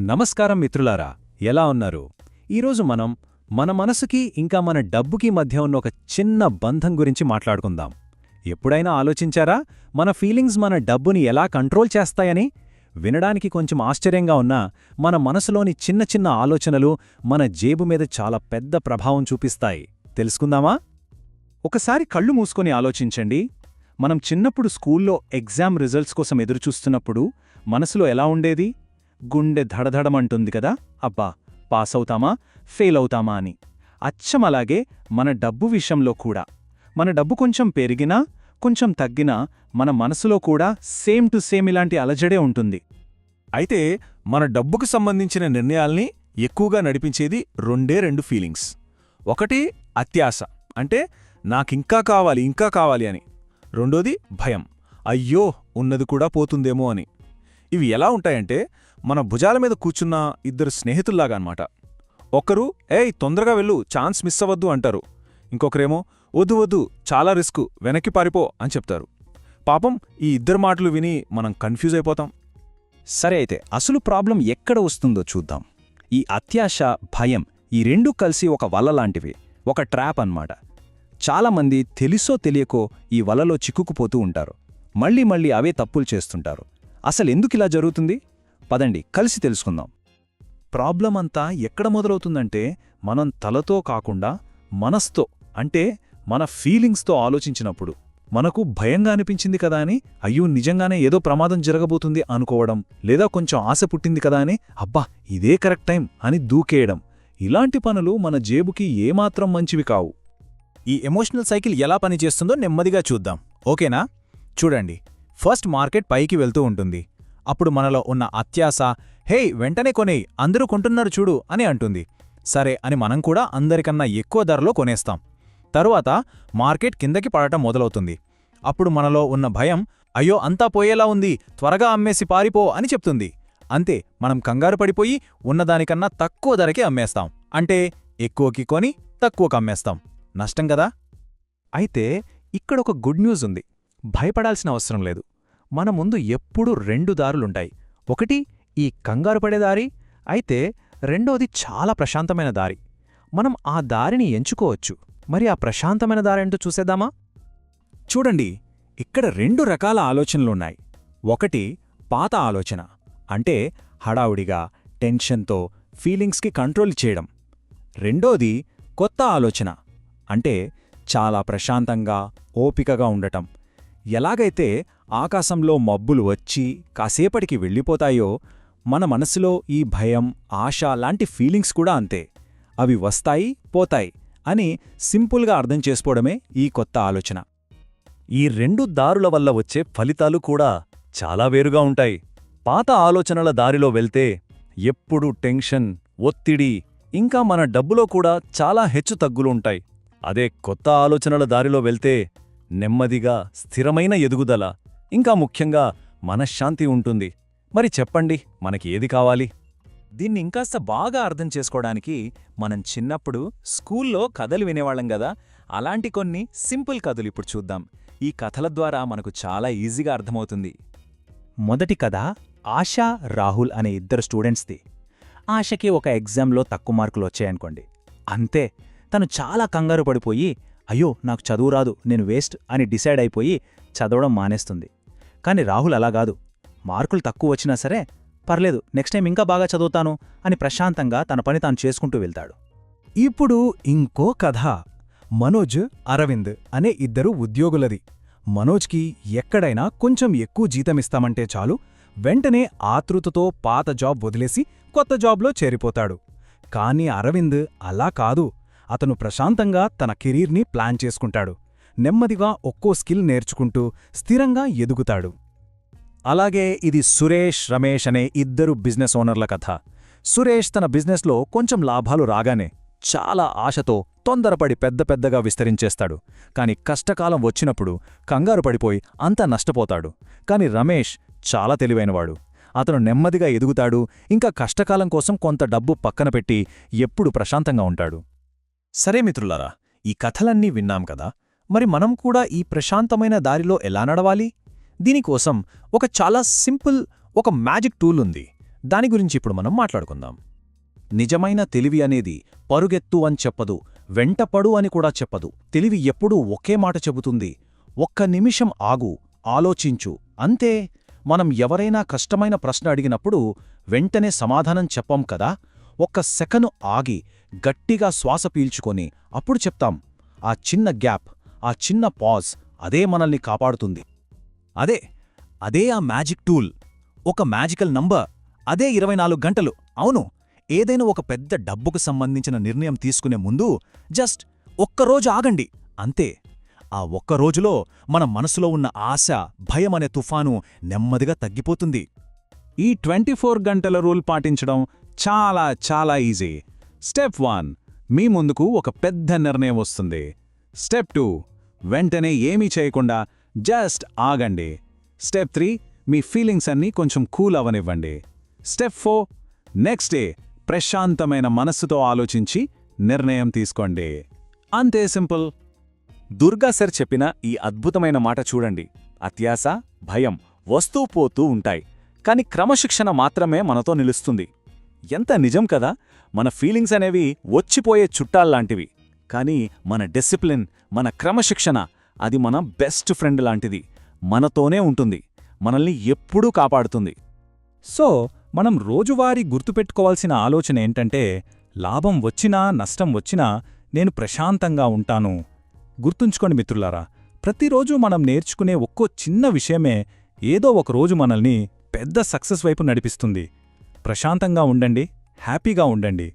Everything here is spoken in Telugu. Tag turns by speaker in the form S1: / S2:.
S1: నమస్కారం మిత్రులారా ఎలా ఉన్నారు? ఈరోజు మనం మన మనసుకి ఇంకా మన డబ్బుకి మధ్య ఉన్న ఒక చిన్న బంధం గురించి మాట్లాడుకుందాం. ఎప్పుడైనా ఆలోచించారా? మన ఫీలింగ్స్ మన డబ్బుని ఎలా కంట్రోల్ చేస్తాయని? వినడానికి కొంచెం ఆశ్చర్యంగా ఉన్నా మన మనసులోని చిన్న చిన్న ఆలోచనలు మన జేబు మీద చాలా పెద్ద ప్రభావం చూపిస్తాయి. తెలుసుకుందామా? ఒకసారి కళ్ళు మూసుకొని ఆలోచించండి. మనం చిన్నప్పుడు స్కూల్లో ఎగ్జామ్ రిజల్ట్స్ కోసం ఎదురుచూస్తున్నప్పుడు మనసులో ఎలా ఉండేది? గుండె ధడధడమంటుంది కదా? అబ్బా పాస్ అవుతామా ఫెయిల్ అవుతామా అని. అచ్చం అలాగే మన డబ్బు విషయంలో కూడా. మన డబ్బు కొంచెం పెరిగినా కొంచెం తగ్గినా మన మనసులో కూడా సేమ్ టు సేమ్ ఇలాంటి అలజడే ఉంటుంది.
S2: అయితే మన డబ్బుకు సంబంధించిన నిర్ణయాల్ని ఎక్కువగా నడిపించేది రెండే రెండు ఫీలింగ్స్. ఒకటి అత్యాశ అంటే నాకింకా కావాలి ఇంకా కావాలి అని. రెండోది భయం. అయ్యో ఉన్నది కూడా పోతుందేమో అని. ఇవి ఎలా ఉంటాయంటే మన భుజాల మీద కూర్చున్న ఇద్దరు స్నేహితుల్లాగా అన్నమాట. ఒకరు ఏయ్ తొందరగా వెళ్ళు ఛాన్స్ మిస్ అవ్వద్దు అంటారు. ఇంకొకరేమో వద్దు వద్దు చాలా రిస్క్ వెనక్కి పారిపో అని చెప్తారు. పాపం ఈ ఇద్దరు మాటలు విని మనం కన్ఫ్యూజ్ అయిపోతాం.
S1: సరే అయితే అసలు ప్రాబ్లం ఎక్కడ వస్తుందో చూద్దాం. ఈ అత్యాశ భయం ఈ రెండూ కలిసి ఒక వల లాంటివి ఒక ట్రాప్ అన్నమాట. చాలామంది తెలుసో తెలియకో ఈ వలలో చిక్కుకుపోతూ ఉంటారు. మళ్ళీ మళ్ళీ అవే తప్పులు చేస్తుంటారు. అసలు ఎందుకిలా జరుగుతుంది? పదండి కలిసి తెలుసుకుందాం. ప్రాబ్లం అంతా ఎక్కడ మొదలవుతుందంటే మనం తలతో కాకుండా మనస్తో అంటే మన ఫీలింగ్స్తో ఆలోచించినప్పుడు. మనకు భయంగా అనిపించింది కదా అని అయ్యో నిజంగానే ఏదో ప్రమాదం జరగబోతుంది అనుకోవడం లేదా కొంచెం ఆశ పుట్టింది కదా అని అబ్బా ఇదే కరెక్ట్ టైం అని దూకేయడం. ఇలాంటి పనులు మన జేబుకి ఏమాత్రం మంచివి కావు.
S2: ఈ ఎమోషనల్ సైకిల్ ఎలా పనిచేస్తుందో నెమ్మదిగా చూద్దాం. ఓకేనా? చూడండి. ఫస్ట్ మార్కెట్ పైకి వెళ్తూ ఉంటుంది. అప్పుడు మనలో ఉన్న అత్యాస హే వెంటనే కొనేయి అందరూ కొంటున్నారు చూడు అని అంటుంది. సరే అని మనం కూడా అందరికన్నా ఎక్కువ ధరలో కొనేస్తాం. తరువాత మార్కెట్ కిందకి పడటం మొదలవుతుంది. అప్పుడు మనలో ఉన్న భయం అయ్యో అంతా పోయేలా ఉంది త్వరగా అమ్మేసి పారిపో అని చెప్తుంది. అంతే మనం కంగారు పడిపోయి ఉన్నదానికన్నా తక్కువ ధరకే అమ్మేస్తాం. అంటే ఎక్కువకి కొని తక్కువకి అమ్మేస్తాం. నష్టం కదా?
S1: అయితే ఇక్కడొక గుడ్ న్యూస్ ఉంది. భయపడాల్సిన అవసరం లేదు. మన ముందు ఎప్పుడూ రెండు దారులుంటాయి. ఒకటి ఈ కంగారు పడే దారి అయితే రెండోది చాలా ప్రశాంతమైన దారి. మనం ఆ దారిని ఎంచుకోవచ్చు. మరి ఆ ప్రశాంతమైన దారేంటో చూసేద్దామా?
S2: చూడండి ఇక్కడ రెండు రకాల ఆలోచనలున్నాయి. ఒకటి పాత ఆలోచన అంటే హడావుడిగా టెన్షన్తో ఫీలింగ్స్కి కంట్రోల్ చేయడం. రెండోది కొత్త ఆలోచన అంటే చాలా ప్రశాంతంగా ఓపికగా ఉండటం. ఎలాగైతే ఆకాశంలో మబ్బులు వచ్చి కాసేపటికి వెళ్ళిపోతాయో మన మనసులో ఈ భయం ఆశ లాంటి ఫీలింగ్స్ కూడా అంతే. అవి వస్తాయి పోతాయి అని సింపుల్గా అర్థం చేసుకోవడమే ఈ కొత్త ఆలోచన.
S1: ఈ రెండు దారుల వల్ల వచ్చే ఫలితాలు కూడా చాలా వేరుగా ఉంటాయి. పాత ఆలోచనల దారిలో వెళ్తే ఎప్పుడూ టెన్షన్ ఒత్తిడి ఇంకా మన డబ్బులో కూడా చాలా హెచ్చు తగ్గులుంటాయి అదే కొత్త ఆలోచనల దారిలో వెళ్తే నెమ్మదిగా స్థిరమైన ఎదుగుదల ఇంకా ముఖ్యంగా మనశ్శాంతి ఉంటుంది. మరి చెప్పండి మనకి ఏది కావాలి?
S2: దీన్ని ఇంకాస్త బాగా అర్థం చేసుకోవడానికి మనం చిన్నప్పుడు స్కూల్లో కథలు వినేవాళ్ళం గదా? అలాంటి కొన్ని సింపుల్ కథలు ఇప్పుడు చూద్దాం. ఈ కథల ద్వారా మనకు చాలా ఈజీగా అర్థమవుతుంది.
S1: మొదటి కథ ఆశా రాహుల్ అనే ఇద్దరు స్టూడెంట్స్ది. ఆశకి ఒక ఎగ్జామ్లో తక్కువ మార్కులు వచ్చాయనుకోండి. అంతే. తను చాలా కంగారు పడిపోయి అయ్యో నాకు చదువు రాదు నేను వేస్ట్ అని డిసైడ్ అయిపోయి చదవడం మానేస్తుంది. కాని రాహుల్ అలా కాదు. మార్కులు తక్కువ వచ్చినా సరే పర్లేదు నెక్స్ట్ టైం ఇంకా బాగా చదువుతాను అని ప్రశాంతంగా తన పని తాను చేసుకుంటూ వెళ్తాడు. ఇప్పుడు ఇంకో కథ మనోజ్ అరవింద్ అనే ఇద్దరు ఉద్యోగులది. మనోజ్కి ఎక్కడైనా కొంచెం ఎక్కువ జీతమిస్తామంటే చాలు వెంటనే ఆతృతతో పాత జాబ్ వదిలేసి కొత్త జాబ్లో చేరిపోతాడు. కాని అరవింద్ అలా కాదు. అతను ప్రశాంతంగా తన కెరీర్ని ప్లాన్ చేసుకుంటాడు. నెమ్మదిగా ఒక్కో స్కిల్ నేర్చుకుంటూ స్థిరంగా ఎదుగుతాడు. అలాగే ఇది సురేష్ రమేష్ అనే ఇద్దరు బిజినెస్ ఓనర్ల కథ. సురేష్ తన బిజినెస్లో కొంచెం లాభాలు రాగానే చాలా ఆశతో తొందరపడి పెద్ద పెద్దగా విస్తరించేస్తాడు. కాని కష్టకాలం వచ్చినప్పుడు కంగారు పడిపోయి అంతా నష్టపోతాడు. కాని రమేష్ చాలా తెలివైనవాడు. అతను నెమ్మదిగా ఎదుగుతాడు ఇంకా కష్టకాలం కోసం కొంత డబ్బు పక్కన పెట్టి ఎప్పుడు ప్రశాంతంగా ఉంటాడు. సరే మిత్రులారా ఈ కథలన్నీ విన్నాం కదా మరి మనం కూడా ఈ ప్రశాంతమైన దారిలో ఎలా నడవాలి? దీనికోసం ఒక చాలా సింపుల్ ఒక మ్యాజిక్ టూల్ ఉంది.
S2: దాని గురించి ఇప్పుడు మనం మాట్లాడుకుందాం.
S3: నిజమైన తెలివి అనేది పరుగెత్తు అని చెప్పదు వెంటపడు అని కూడా చెప్పదు. తెలివి ఎప్పుడూ ఒకే మాట చెబుతుంది ఒక్క నిమిషం ఆగు ఆలోచించు అంతే. మనం ఎవరైనా కష్టమైన ప్రశ్న అడిగినప్పుడు వెంటనే సమాధానం చెప్పం కదా ఒక్క సెకను ఆగి గట్టిగా శ్వాస పీల్చుకొని అప్పుడు చెప్తాం ఆ చిన్న గ్యాప్ ఆ చిన్న పాజ్ అదే మనల్ని కాపాడుతుంది.
S2: అదే అదే ఆ మ్యాజిక్ టూల్ ఒక మ్యాజికల్ నంబర్ అదే ఇరవై నాలుగు గంటలు. అవును ఏదైనా ఒక పెద్ద డబ్బుకు సంబంధించిన నిర్ణయం తీసుకునే ముందు జస్ట్ ఒక్కరోజు ఆగండి అంతే. ఆ ఒక్క రోజులో మన మనసులో ఉన్న ఆశ భయం అనే తుఫాను నెమ్మదిగా తగ్గిపోతుంది.
S3: ఈ ట్వంటీ ఫోర్ గంటల రూల్ పాటించడం చాలా చాలా ఈజీ. స్టెప్ వన్ మీ ముందుకు ఒక పెద్ద నిర్ణయం వస్తుంది. స్టెప్ టూ వెంటనే ఏమీ చేయకుండా జస్ట్ ఆగండి. స్టెప్ త్రీ మీ ఫీలింగ్స్ అన్నీ కొంచెం కూల్ అవనివ్వండి. స్టెప్ ఫోర్ నెక్స్ట్ డే ప్రశాంతమైన మనస్సుతో ఆలోచించి నిర్ణయం తీసుకోండి. అంతే సింపుల్.
S1: దుర్గా సార్ చెప్పిన ఈ అద్భుతమైన మాట చూడండి. అత్యాస భయం వస్తూ పోతూ ఉంటాయి. కాని క్రమశిక్షణ మాత్రమే మనతో నిలుస్తుంది. ఎంత నిజం కదా? మన ఫీలింగ్స్ అనేవి వచ్చిపోయే చుట్టాల్లాంటివి కానీ మన డిసిప్లిన్ మన క్రమశిక్షణ అది మన బెస్ట్ ఫ్రెండ్ లాంటిది. మనతోనే ఉంటుంది. మనల్ని ఎప్పుడూ కాపాడుతుంది.
S4: సో మనం రోజువారీ గుర్తుపెట్టుకోవాల్సిన ఆలోచన ఏంటంటే లాభం వచ్చినా నష్టం వచ్చినా నేను ప్రశాంతంగా ఉంటాను. గుర్తుంచుకోండి మిత్రులారా ప్రతిరోజు మనం నేర్చుకునే ఒక్కో చిన్న విషయమే ఏదో ఒక రోజు మనల్ని పెద్ద సక్సెస్ వైపు నడిపిస్తుంది. ప్రశాంతంగా ఉండండి. హ్యాపీగా ఉండండి.